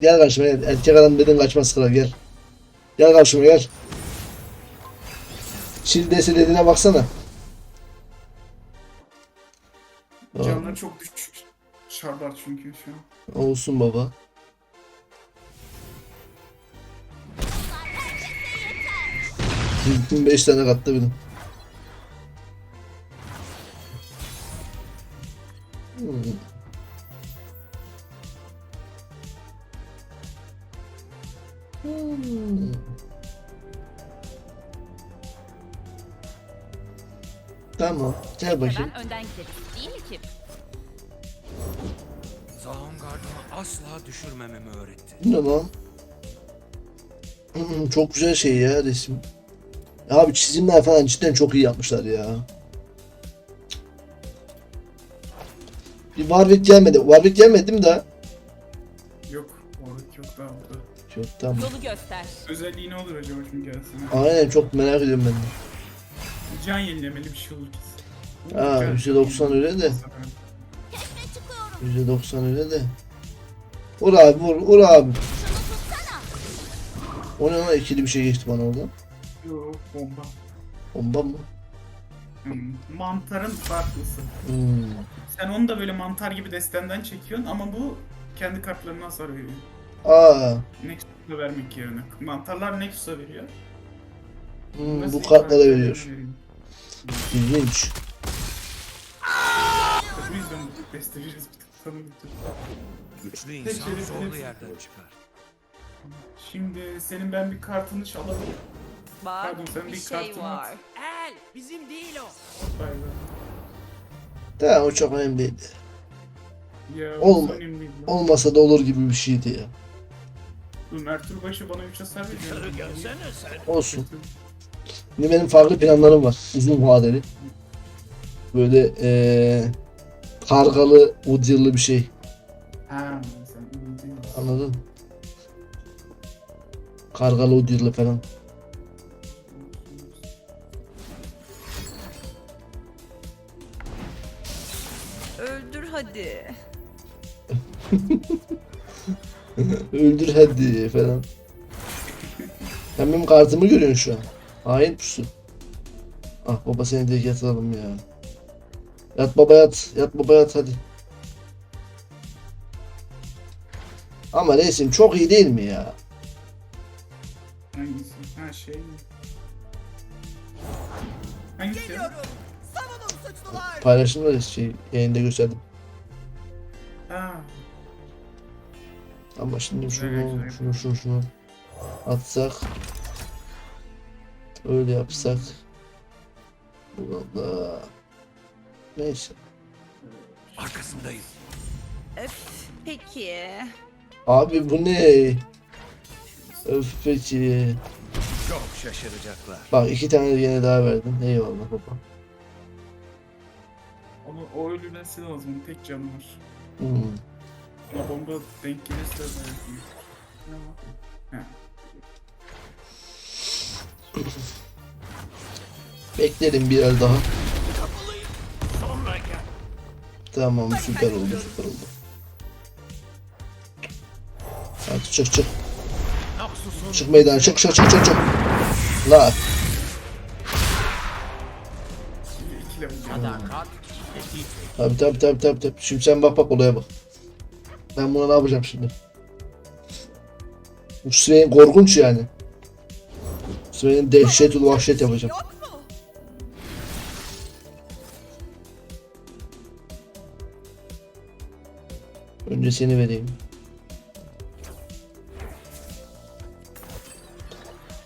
Gel karşıma gel. Erkek adam dedin kaçmaz kral gel. Gel karşıma gel. Şildesi dediğine baksana. Canları çok düşük. Şarlar çünkü şu an. olsun baba. Beş tane kattı benim. Hmm. Hmm. Tamam. Gel bakayım. Ben önden gidelim. Değil mi ki? Zaungard'ımı asla düşürmememi öğretti. Lan? Hmm, çok güzel şey ya resim. Abi çizimler falan cidden çok iyi yapmışlar ya. Bir Warwick gelmedi. Warwick gelmedi mi daha? Yok. Oradaki yok daha burada. Yok tamam. Yolu göster. Özelliği ne olur acaba şimdi gelsene. Aynen çok merak ediyorum ben de. Can yenilemeli bir şey olur kesin. Aa, Can- %90 öyle de. %90 öyle de. Vur abi vur, vur abi. O ne lan ikili bir şey geçti bana orada. Yok bomba. Bomba mı? Hmm, Mantarın farklısı. Hmm. Sen onu da böyle mantar gibi destenden çekiyorsun ama bu kendi kartlarına hasar veriyor. Aa, Nexus'a vermek yerine. Mantarlar Nexus'a veriyor. hmm, Nasıl bu kartlara veriyor. İlginç. Bu yüzden bu deste veririz bir tık sanırım. Güçlü insan zorlu hepsi. yerden çıkar. Şimdi senin ben bir kartını çalabilirim. Bak Pardon, sen bir bir şey kartını at. var. El bizim değil o. Vay be. Tamam o çok önemli değil. Ya Olma- lan. Olmasa da olur gibi bir şeydi ya. Dur Mertur başı bana 3 hasar veriyor. Olsun. Şimdi benim farklı planlarım var. Uzun vadeli. Böyle eee kargalı, udilli bir şey. Ha sen. Anladın? Kargalı, udilli falan. Öldür hadi. Öldür hadi falan. Sen benim kartımı görüyorsun şu an. Hain pusu. Ah baba seni de yatıralım ya. Yat baba yat. Yat baba yat hadi. Ama resim çok iyi değil mi ya? Hangisi? Ha şey mi? Hangisi? Paylaştım da şey yayında gösterdim. Ha. Ama şimdi şunu, şunu, şunu, şunu atsak. Öyle yapsak. Da. Neyse. Arkasındayım. Öf peki. Abi bu ne? Öf peki. Çok şaşıracaklar. Bak iki tane yine daha verdim. Eyvallah baba. Onu, o ölmesi lazım. Tek canı var. Hmm. Ona bomba denk gelirse belki. Ha. Beklerim bir el daha. Tamam süper oldu süper oldu. Hadi çık çık. Çık meydana çık çık çık çık çık. La. Tabi tabi tabi tabi tabi. Şimdi sen bak bak olaya bak. Ben buna ne yapacağım şimdi? Bu Sven korkunç yani. Sven'in dehşet vahşet yapacağım. Önce seni vereyim.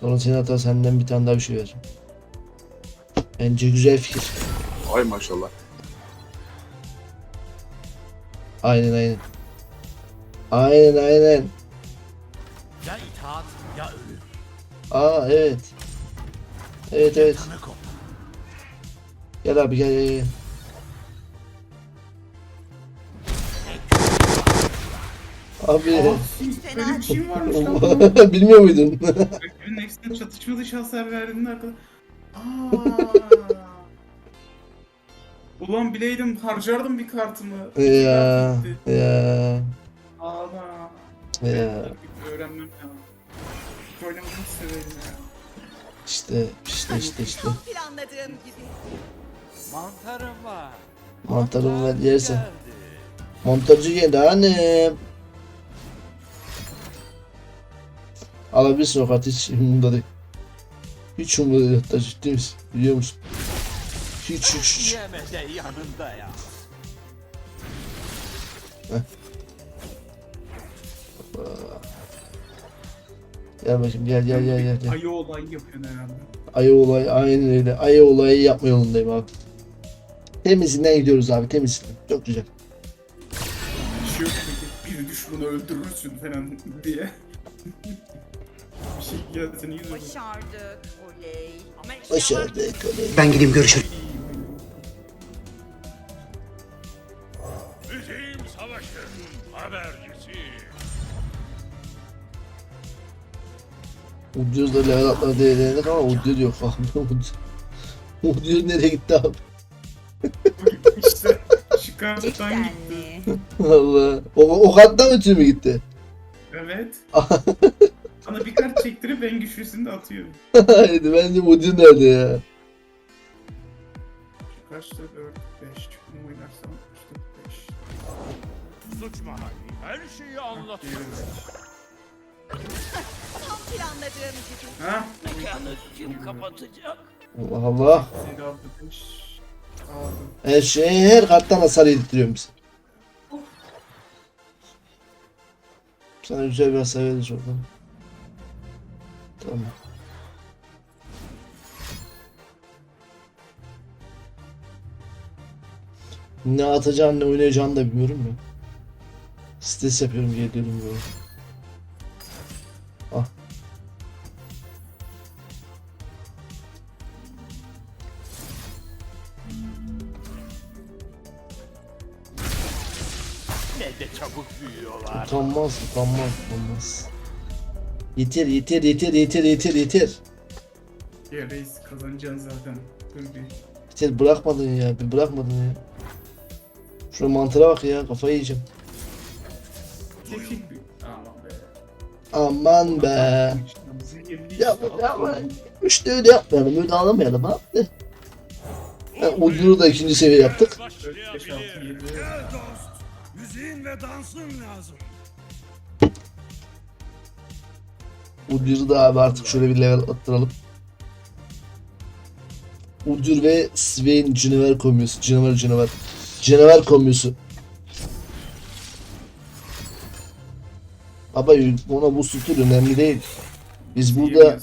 Sonra seni hatta senden bir tane daha bir şey vereceğim. Bence güzel fikir. Ay maşallah. Aynen aynen. Aynen aynen. Ya itaat ya ölüm. Aa evet. Evet evet. Gel abi gel gel gel. Abi Böyle bir şeyim varmış lan. bilmiyor muydun? Rakibin Nexus'ta çatışma dışı hasar verdiğinde arkada. Aa. Ulan bileydim harcardım bir kartımı. ya ya. İşte ya. Öğrenmem lazım. Oynamayı severim ya. İşte işte işte işte. Tam planladığım gibi. Mantarım var. Mantarımı ver yersen. Geldi. Montajcı geldi annem. Alabilirsin o kartı hiç umurumda değil. Hiç umurumda değil hatta ciddi misin? Biliyor musun? Hiç hiç hiç. Yeme de yanında ya. Gel bakayım gel gel gel gel. gel. Ayı olayı yapıyorsun herhalde. Ayı olayı aynen öyle. Ayı olayı yapma yolundayım abi. Temizinden gidiyoruz abi temizinden. Çok güzel. Şey yok peki, bir düşmanı öldürürsün falan diye. bir şey gelsin iyi olur. Başardık. Oley. Ama Başardık. oley. Ben gideyim görüşürüz. Ucuz da level atları değerlendik ama Udyr yok abi. Udyr nereye gitti abi? işte şu karttan gitti. mi? Allah. O, o kattan ötürü mü gitti? Evet. Sana bir kart çektirip en güçlüsünü de atıyor. Haydi bence Udyr nerede ya? Kaçta 4, 5 çıkma oynarsam işte 5. Suç mahalli her şeyi anlatıyor. Tam planladığım gibi. Ha? Mekanı kim kapatacak? Allah Allah. Seni aldı 5. Aldım. Her şey her karttan hasar yediriyorum bize. Sana güzel bir hasar veririz oradan. Tamam. Ne atacağını ne oynayacağını da bilmiyorum ya. Stres yapıyorum geliyorum böyle. Ah. Ne de çabuk büyüyorlar. Utanmaz, utanmaz, utanmaz. Yeter, yeter, yeter, yeter, yeter, yeter. Ya reis kazanacaksın zaten. Dur bir. Yeter bırakmadın ya, bir bırakmadın ya. Şuna mantıra bak ya, kafayı yiyeceğim. Tepki. Aman be. Ya işte, yapma. İşte öyle yapmayalım, öyle ağlamayalım abi. Ha, ucunu da ikinci seviye yaptık. 4, 5, 6, 7. Gel. Müziğin ve dansın lazım. Ucunu da abi artık şöyle bir level attıralım. Ucur ve Swain canavar komyosu. Canavar canavar. Canavar komyosu. Baba ona bu sütür önemli değil. Biz burada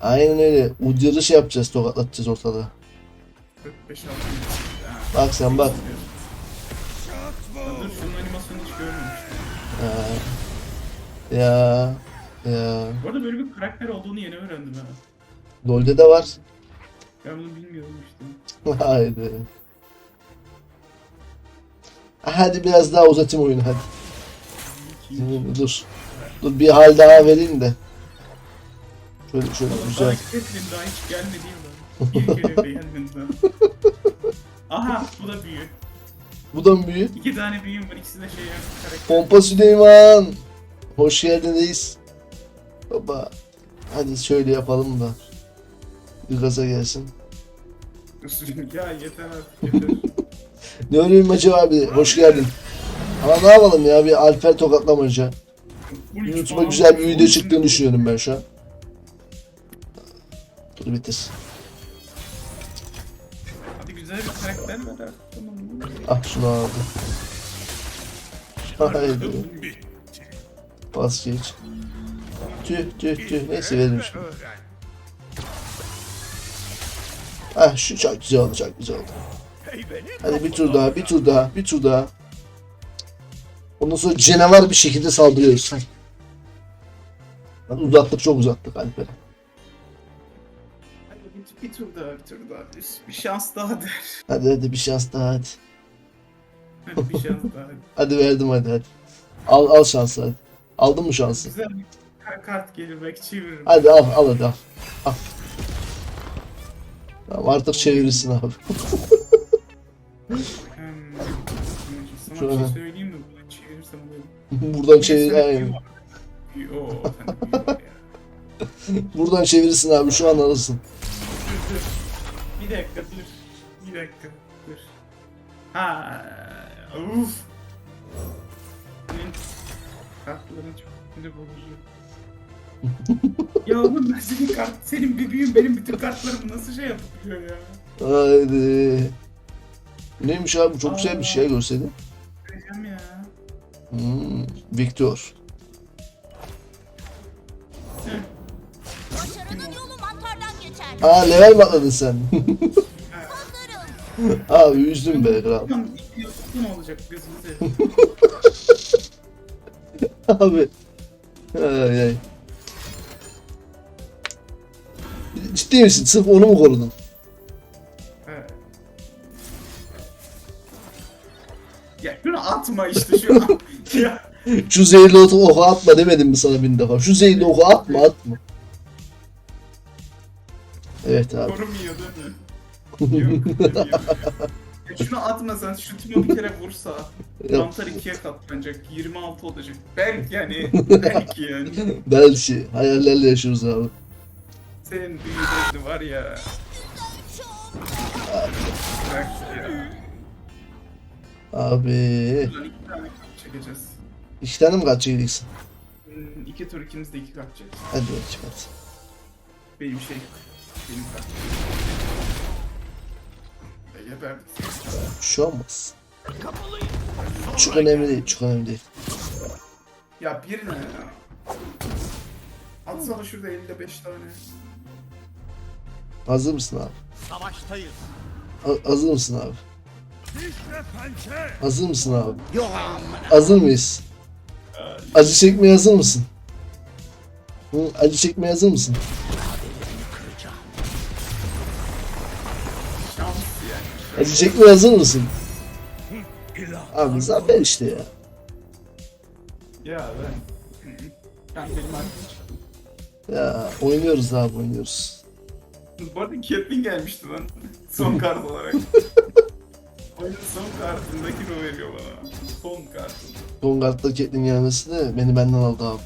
aynen öyle Ucur'u şey yapacağız tokatlatacağız ortada. 4, 5, 6, 7. Bak sen bak. Dur şunun animasyonu hiç görmemiştim. Ya. Ya. Ya. Bu arada böyle bir karakter olduğunu yeni öğrendim ha. LoL'de de var. Ben bunu bilmiyordum işte. Haydi. Hadi biraz daha uzatayım oyunu hadi. Dur. Dur bir hal daha vereyim de. Şöyle şöyle Bana güzel. Catelyn daha hiç gelmedi yıllar. İyi geliyor beğenmediler. Aha bu da büyü. Bu da mı büyü? İki tane büyüm var ikisi de şey karakter. Pompa Süleyman. Hoş geldiniz. Baba. Hadi şöyle yapalım da. Bir gaza gelsin. ya yeter artık yeter. Ne öleyim acaba abi? Hoş geldin. Ama ne yapalım ya bir Alper tokatlamaca. YouTube'a güzel bir video çıktığını düşünüyorum ben şu an. Dur bitir. Hadi güzel bir karakter ver artık. Ah şunu aldı. Haydi. Bas geç. Tüh tüh tüh. Neyse verim şimdi. Ah şu çok güzel oldu çok güzel oldu. Hadi bir tur daha bir tur daha bir tur daha. Ondan sonra canavar bir şekilde saldırıyoruz. Hadi uzattık çok uzattık Alper'e. Bir, bir tur daha bir tur daha. Bir, şans daha der. Hadi hadi bir şans daha hadi. Hadi bir şans daha. hadi. Hadi verdim hadi hadi. Al al şansı hadi. Aldın mı şansı? Güzel bir kar- kart gelir belki çeviririm. Hadi al al hadi al. Al. Tamam artık çevirirsin abi. Hmm. Şu şey Buradan çevir. Aynen. Buradan çevirirsin abi şu an alırsın. Dur dur. Bir dakika dur. Bir dakika dur. Ha, uf. Kartların çok sinir bozucu. ya oğlum ben senin kart, senin bir büyüğün benim bütün kartlarımı nasıl şey yapıyor ya? Haydi. Neymiş abi çok güzel bir şey görseli. Vereceğim ya. Hmm, Victor. Başarının yolu mantardan geçer. Aa level mi atladın sen? Abi üzdüm be kral. Olacak. Abi. Ay ay. Ciddi misin? Sırf onu mu korudun? Evet. Ya şunu atma işte şu an. Ya. Şu zehirli oku, atma demedim mi sana bin defa? Şu zehirli oku atma atma. Evet abi. Korumuyor değil mi? Yok, korumuyor. Ya şunu atmasan şu timo bir kere vursa mantar ikiye katlanacak 26 olacak. Belki yani belki yani. Belki. Hayallerle yaşıyoruz abi. Senin büyüdüğün var ya. Ya. Abi. Buradan iki tane çekeceğiz. Tane mi kaç çekeceksin? Hmm, İki tur ikimiz de iki çekeceğiz. Hadi bakayım hadi. Benim şey. Benim kart. E, Geberdik. Bir şey olmaz. Çok önemli değil, çok önemli değil. Ya bir ne ya? Atsana şurada 55 tane. Hazır mısın abi? Savaştayız. Ha- hazır mısın abi? Hazır mısın abi? Hazır mıyız? Acı çekmeye hazır mısın? Hı, acı çekmeye hazır mısın? Acı çekmeye hazır mısın? Abi zafer işte ya. Ya ben... Ya oynuyoruz abi oynuyoruz. Bu arada Catelyn gelmişti lan. Son kart olarak. Oyunun son kartındaki o veriyor bana. Son kartı. Son kartla Catelyn gelmesi de beni benden aldı abi.